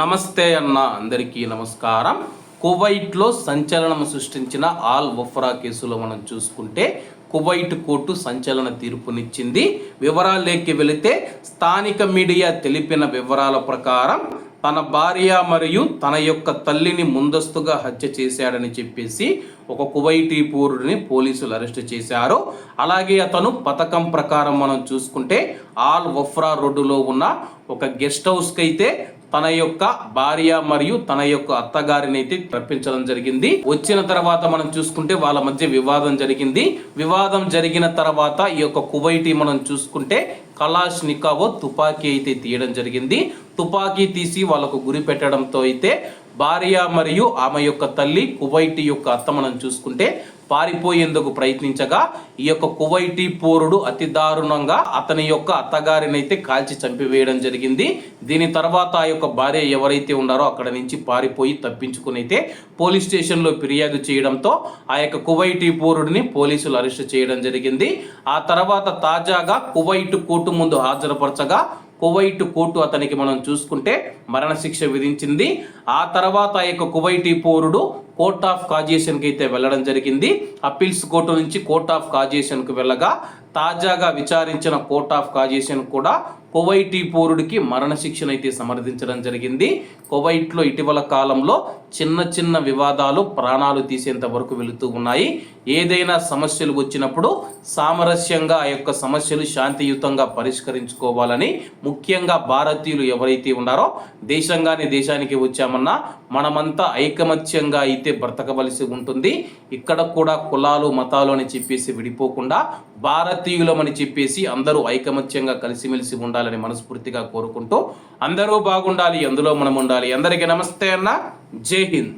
నమస్తే అన్న అందరికీ నమస్కారం. కువైట్లో సంచలనం సృష్టించిన ఆల్ వఫ్రా కేసులో మనం చూసుకుంటే కువైట్ కోర్టు సంచలన తీర్పునిచ్చింది. వివరాల్లోకి వెళితే స్థానిక మీడియా తెలిపిన వివరాల ప్రకారం తన భార్య మరియు తన యొక్క తల్లిని ముందస్తుగా హత్య చేశాడని చెప్పేసి ఒక కువైటీ పౌరుడిని పోలీసులు అరెస్ట్ చేశారు. అలాగే అతను పథకం ప్రకారం మనం చూసుకుంటే ఆల్ వఫ్రా రోడ్డులో ఉన్న ఒక గెస్ట్ హౌస్కి అయితే తన యొక్క భార్య మరియు తన యొక్క అత్తగారిని అయితే రప్పించడం జరిగింది. వచ్చిన తర్వాత మనం చూసుకుంటే వాళ్ళ మధ్య వివాదం జరిగింది. వివాదం జరిగిన తర్వాత ఈ యొక్క కువైటీ మనం చూసుకుంటే కలాష్నికావో తుపాకీ అయితే తీయడం జరిగింది. తుపాకీ తీసి వాళ్ళకు గురి పెట్టడంతో అయితే భార్య మరియు ఆమె యొక్క తల్లి కువైటీ యొక్క అత్త మనం చూసుకుంటే పారిపోయేందుకు ప్రయత్నించగా ఈ యొక్క కువైటీ పోరుడు అతి దారుణంగా అతని యొక్క అత్తగారిని అయితే కాల్చి చంపివేయడం జరిగింది. దీని తర్వాత ఆ యొక్క భార్య ఎవరైతే ఉన్నారో అక్కడ నుంచి పారిపోయి తప్పించుకుని అయితే పోలీస్ స్టేషన్లో ఫిర్యాదు చేయడంతో ఆ యొక్క కువైటీ పోరుడిని పోలీసులు అరెస్ట్ చేయడం జరిగింది. ఆ తర్వాత తాజాగా కువైట్ కోర్టు ముందు హాజరుపరచగా కువైట్ కోర్టు అతనికి మనం చూసుకుంటే మరణశిక్ష విధించింది. ఆ తర్వాత ఆ యొక్క కువైటీ పౌరుడు కోర్ట్ ఆఫ్ కాజేషన్కి అయితే వెళ్ళడం జరిగింది. అప్పీల్స్ కోర్టు నుంచి కోర్ట్ ఆఫ్ కాజేషన్కు వెళ్ళగా తాజాగా విచారించిన కోర్ట్ ఆఫ్ కాజేషన్ కూడా కువైటీ పౌరుడికి మరణశిక్షనైతే సమర్థించడం జరిగింది. కువైట్లో ఇటీవల కాలంలో చిన్న చిన్న వివాదాలు ప్రాణాలు తీసేంత వరకు వెళుతూ ఉన్నాయి. ఏదైనా సమస్యలు వచ్చినప్పుడు సామరస్యంగా ఆ యొక్క సమస్యలు శాంతియుతంగా పరిష్కరించుకోవాలని ముఖ్యంగా భారతీయులు ఎవరైతే ఉన్నారో దేశంగానే దేశానికి వచ్చామన్నా మనమంతా ఐకమత్యంగా అయితే బ్రతకవలసి ఉంటుంది. ఇక్కడ కూడా కులాలు మతాలు అని చెప్పేసి విడిపోకుండా భారతీయులమని చెప్పేసి అందరూ ఐకమత్యంగా కలిసిమెలిసి ఉండాలి. ఉండాలని మనస్ఫూర్తిగా కోరుకుంటూ అందరూ బాగుండాలి అందులో మనం ఉండాలి. అందరికీ నమస్తే అన్న. జై హింద్.